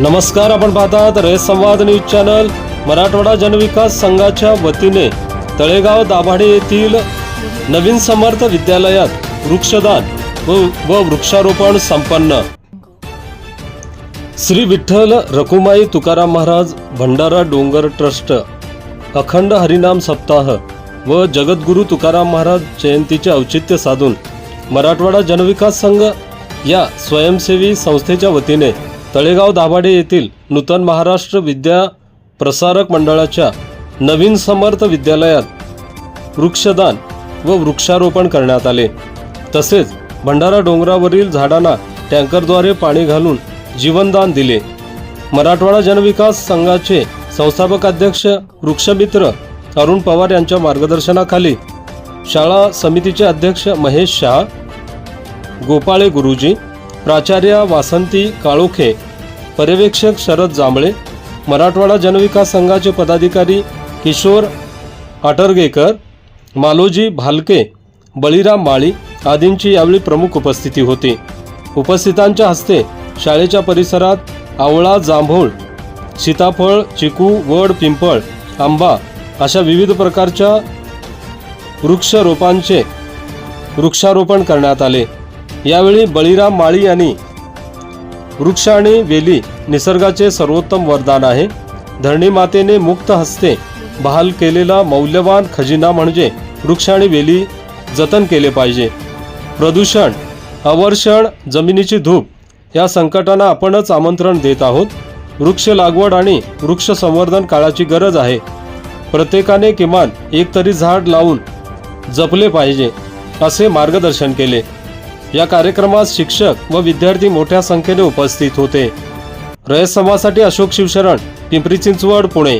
नमस्कार आपण पाहतात रयत संवाद न्यूज चॅनल. मराठवाडा जनविकास संघाच्या वतीने तळेगाव दाभाडे येथील नवीन समर्थ विद्यालयात वृक्षदान व व वृक्षारोपण संपन्न. श्री विठ्ठल रकुमाई तुकाराम महाराज भंडारा डोंगर ट्रस्ट अखंड हरिनाम सप्ताह व जगद्गुरू तुकाराम महाराज जयंतीचे औचित्य साधून मराठवाडा जनविकास संघ या स्वयंसेवी संस्थेच्या वतीने तळेगाव दाभाडे येथील नूतन महाराष्ट्र विद्या प्रसारक मंडळाच्या नवीन समर्थ विद्यालयात वृक्षदान व वृक्षारोपण करण्यात आले. तसेच भंडारा डोंगरावरील झाडांना टँकरद्वारे पाणी घालून जीवनदान दिले. मराठवाडा जनविकास संघाचे संस्थापक अध्यक्ष वृक्षमित्र अरुण पवार यांच्या मार्गदर्शनाखाली शाळा समितीचे अध्यक्ष महेश शहा गोपाळे गुरुजी प्राचार्य वासंती काळोखे पर्यवेक्षक शरद जांभळे मराठवाडा जनविकास संघाचे पदाधिकारी किशोर आटरगेकर मालोजी भालके बळीराम माळी आदींची यावेळी प्रमुख उपस्थिती होती. उपस्थितांच्या हस्ते शाळेच्या परिसरात आवळा जांभूळ सीताफळ चिकू वड पिंपळ आंबा अशा विविध प्रकारच्या वृक्षरोपांचे वृक्षारोपण करण्यात आले. यावेळी बळीराम माळी यांनी वृक्ष आणि वेली निसर्गाचे सर्वोत्तम वरदान आहे. धरणी मातेने मुक्त हस्ते बहाल केलेला मौल्यवान खजिना म्हणजे वृक्ष आणि वेली जतन केले पाहिजे. प्रदूषण अवर्षण जमिनीची धूप या संकटांना आपणच आमंत्रण देत आहोत. वृक्ष लागवड आणि वृक्ष संवर्धन काळाची गरज आहे. प्रत्येकाने किमान एक तरी झाड लावून जपले पाहिजे असे मार्गदर्शन केले. या कार्यक्रमात शिक्षक व विद्यार्थी मोठ्या संख्येने उपस्थित होते. रयत समाजासाठी अशोक शिवशरण पिंपरी चिंचवड पुणे.